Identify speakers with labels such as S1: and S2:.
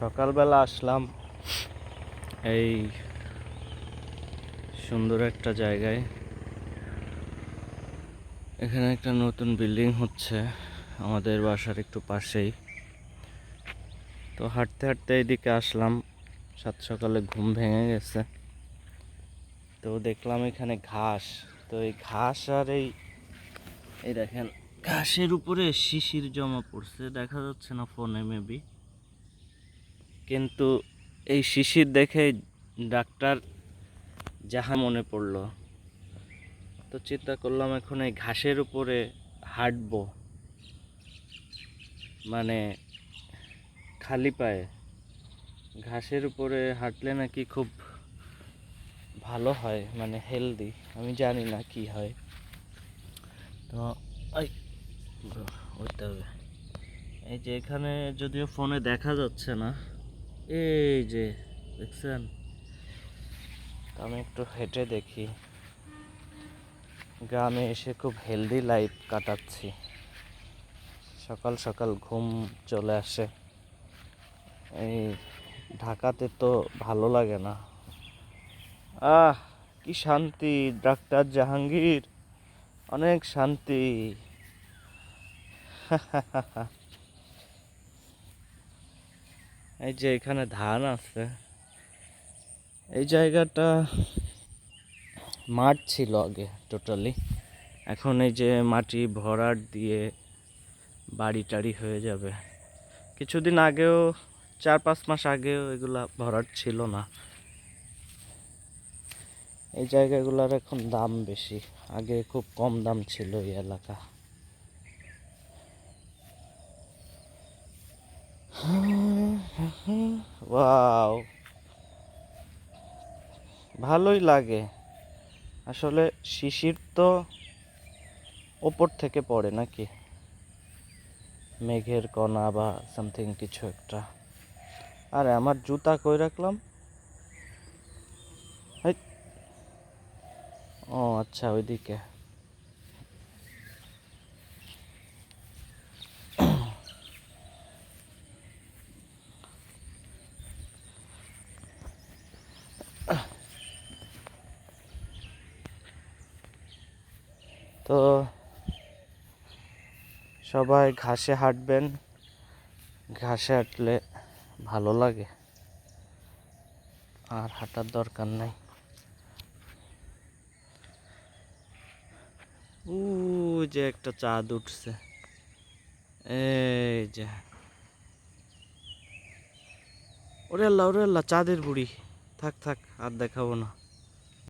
S1: সকালবেলা আসলাম এই সুন্দর একটা জায়গায়। এখানে একটা নতুন বিল্ডিং হচ্ছে আমাদের বাসার একটু পাশেই। তো হাঁটতে হাঁটতে এইদিকে আসলাম, সাত সকালে ঘুম ভেঙে গেছে। তো দেখলাম এখানে ঘাস, তো এই ঘাস আর এই এই দেখেন, ঘাসের উপরে শিশির জমা পড়ছে, দেখা যাচ্ছে না ফোনে মেবি কিন্তু এই শিশির দেখে ডাক্তার যাহা মনে পড়ল, তো চিন্তা করলাম এখন এই ঘাসের উপরে হাঁটবো। মানে খালি পায়ে। ঘাসের উপরে হাঁটলে নাকি খুব ভালো হয় মানে হেলদি আমি জানি না কি হয়। তো হবে। এই যে এখানে যদিও ফোনে দেখা যাচ্ছে না এই যে, দেখছেন? আমি একটু হেঁটে দেখি। গ্রামে এসে খুব হেলদি লাইফ কাটাচ্ছি। সকাল সকাল ঘুম চলে আসে। এই ঢাকাতে তো ভালো লাগে না। আহ, কি শান্তি, ডাক্তার জাহাঙ্গীর। অনেক শান্তি। এই যে এখানে ধান আছে। এই জায়গাটা মাঠ ছিল আগে টোটালি এখন এই যে মাটি ভরাট দিয়ে বাড়ি টাড়ি হয়ে যাবে। কিছুদিন আগেও, চার পাঁচ মাস আগেও এগুলা ভরাট ছিল না। এই জায়গাগুলোর এখন দাম বেশি। আগে খুব কম দাম ছিল এই এলাকা। ওয়াও ভালোই লাগে। আসলে শিশির তো ওপর থেকে পড়ে নাকি? মেঘের কণা বা সামথিং কিছু একটা। আরে, আমার জুতা কই রাখলাম? ও আচ্ছা ওইদিকে। তো সবাই ঘাসে হাঁটবেন, ঘাসে হাঁটলে ভালো লাগে। আর হাঁটার দরকার নাই। উ যে একটা চাঁদ উঠছে। এই যে। ওরে আল্লাহ ওরে আল্লাহ, চাঁদের বুড়ি। থাক থাক, আর দেখাবো না।